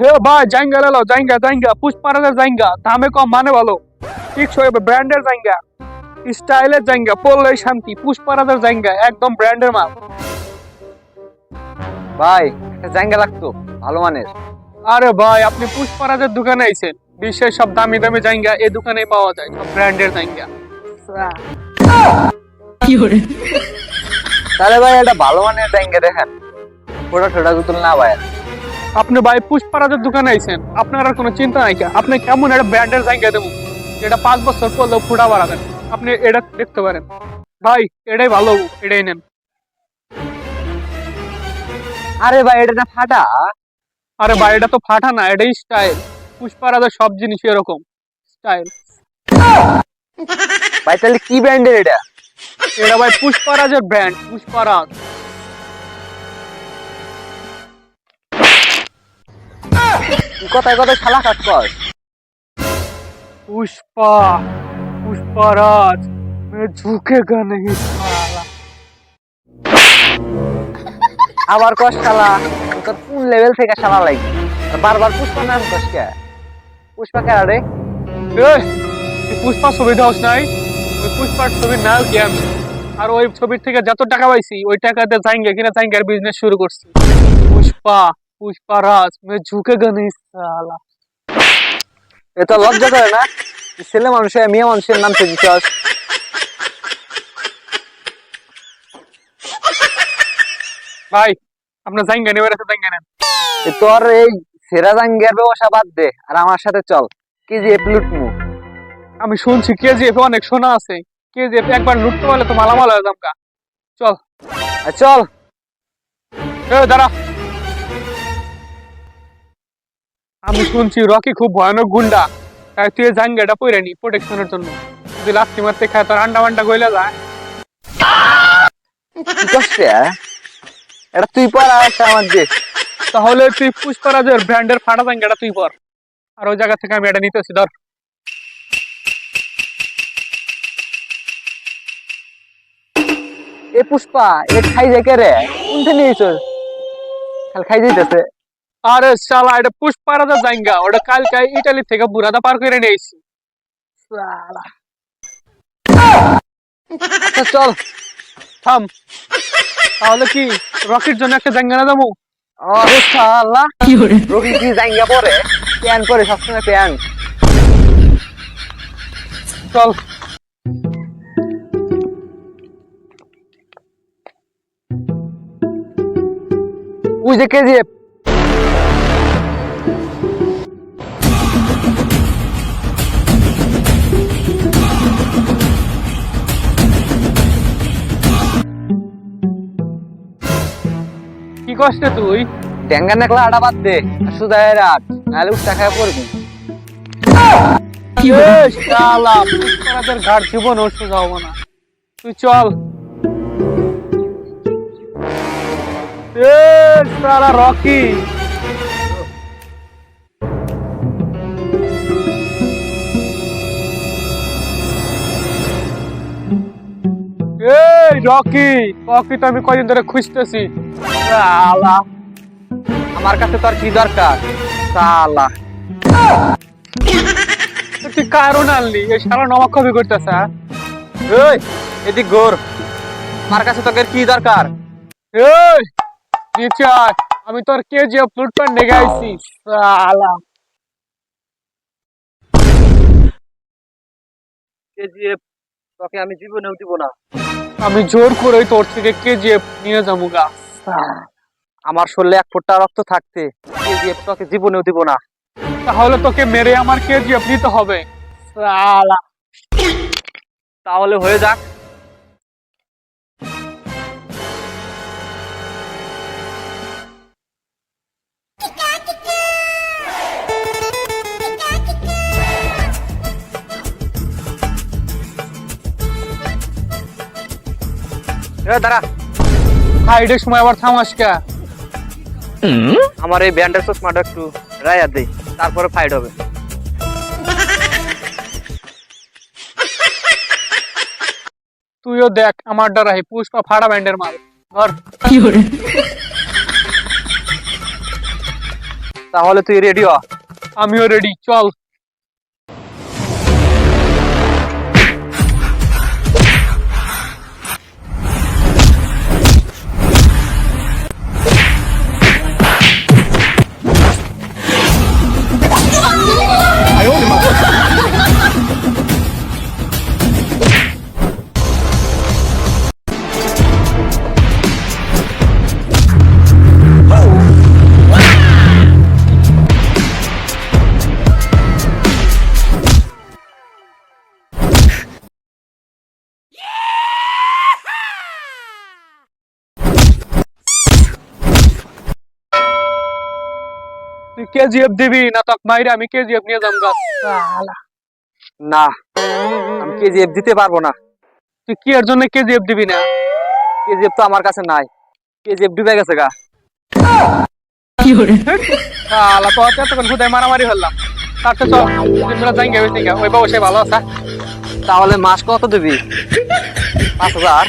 হে ভাই জাইঙ্গা লেলো জাইঙ্গা জাইঙ্গা পুষ্পারাজের জাইঙ্গা দামে কম মানে ভালো। ব্র্যান্ডের জাইঙ্গা স্টাইলের জাইঙ্গা শান্তি পুষ্পারাজের জাইঙ্গা একদম ব্র্যান্ডের মাল। ভাই একটা জায়গা লাগতো ভালো মানের। আরে ভাই আপনি পুষ্পারাজের দোকানে আইছেন বিশ্বের সব দামি দামি জাইঙ্গা এই দোকানেই পাওয়া যায় সব ব্র্যান্ডের জাইঙ্গা। তাহলে ভাই একটা ভালো মানের জায়গা দেখেন। ফোটা টোটা গুতুল না ভাই আপনি ভাই পুষ্পারাজের দোকানে আইছেন আপনার আর কোনো চিন্তা নাই? আপনি কেমন একটা ব্র্যান্ডের জায়গা দেবো? যেটা পাঁচ বছর পরলেও ফুটা বাড়াবেন। আপনি এটা দেখতে পারেন। ভাই এটাই ভালো এটাই নেন। আরে ভাই এটা না ফাটা। আরে ভাই এটা তো ফাটা না এটাই স্টাইল পুষ্পারাজের সব জিনিস এরকম স্টাইল ভাই তাহলে কি ব্র্যান্ডের এটা? এটা ভাই পুষ্পারাজের ব্র্যান্ড পুষ্পারাজ। কথায় কথায় শালা কাজ কর पुष्पा पुष्पाराज मैं झुकेगा नहीं साला আবার কস শালা তোর কোন লেভেল থেকে শালা লাগবে আর বারবার পুষ্পা নাম কস কে পুষ্পা কে রে এই, তুই পুষ্পা ছবি দাওস নাই ওই পুষ্পার ছবির নায়ক কি আমি আর ওই ছবির থেকে যত টাকা পাইছি ওই টাকাতে জাইঙ্গা কিনা জাইঙ্গার বিজনেস শুরু করছি পুষ্পা পুষ্পা রাজ মে ঝুঁকে গনি সালা এটা লজ্জা করে না? ছেলে মানুষের, মেয়ে মানুষের নাম থেকে চাস ভাই, আপনার জাঙ্গা নেবার আছে, জাঙ্গা নেন। তোর এই সেরা জাঙ্গের ব্যবসা বাদ দে, আর আমার সাথে চল। কি যে লুট মু আমি শুনছি কেজিএফ অনেক সোনা আছে। কেজিএফ একবার লুটতে পারলে তো মালামাল হয়ে যাব চল। চল। দাঁড়া। আমি শুনছি রকি খুব ভয়ানক গুন্ডা। তাই তুই জাঙ্গাটা পরে নি প্রোটেকশনের জন্য। যদি লাস্টি মারতে খায় তোর আন্ডা মান্ডা গইলে যায়। এটা তুই পর আর একটা আমার দে তাহলে তুই পুষ্পরাজের ব্র্যান্ডের ফাটা জাঙ্গাটা তুই পর। আর ওই জায়গা থেকে আমি এটা নিতেছি ধর। এ পুষ্পা এ খাই যায় কে রে? কোনটা নিয়েছ খাল খাই যাইতেছে। আরে শালা এটা পুষ্পরাজের জাঙ্গা ওটা কালকে ইটালি থেকে বুড়াদা পার করে নিয়েছি শালা। আচ্ছা চল। থাম। তাহলে কি রকির জন্য একটা জাঙ্গা না যাব আরে শালা। রোগী কি জাঙ্গা পরে? প্যান পরে সবসময় প্যান। চল। ওই যে কেজিএফ। কষ্টে তুই? ট্যাঙ্গা নাকলা আটা বাদ দে আর সুদায় রাত নাহলে উঠ খায় পড়বি। শালা ঘাট জীবন ওষুধ যাব না। তুই চল। এ রকি রকি রকি তো আমি কয়দিন ধরে খুঁজতেছি। শালা আমার কাছে তোর কি দরকার? শালা তুই কারণ আনলি? এই নবাক কবি করতেছে হ্যাঁ? এই, এদিক গোর আমার কাছে তোকে কি দরকার? এই, নিচে আয়। আমি তোর কেজিএফ লুটপাট নেগে আইছি। শালা কেজিএফ তোকে আমি জীবনেও দিব না। আমি জোর করে তোর থেকে কেজিএফ নিয়ে যাব গা। আমার শরীরে এক ফোঁটা রক্ত থাকতে কেজিএফ তোকে জীবনেও দিব না। তাহলে তোকে মেরে আমার কেজিএফ নিতে হবে। তাহলে হয়ে যাক। এ সময় আবার থামাস কে আমার এই ব্যান্ডের চশমাটা একটু। রায়া দেই তারপরে ফাইট হবে। তুইও দেখ আমার ডরাই পুষ্পা ফাড়া ব্যান্ডের মাল। ধর। তাহলে তুই রেডি হ। আমিও রেডি চল। কেজিএফ দিবি না তক মাইরে আমি কেজিএফ নিয়ে যাম গাছ না আমি কেজিএফ দিতে পারব না। তুই কি এর জন্য কেজিএফ দিবি না? কেজিএফ তো আমার কাছে নাই। কেজিএফ ডুবে গেছে গা। আলা তো হচ্ছে তখন খুদায় মারামারি হলাম। তার তো চল তিনবেলা যাই গে ওই ওই বাবু সে ভালো আছে। তাহলে মাস কত দিবি? পাঁচ হাজার।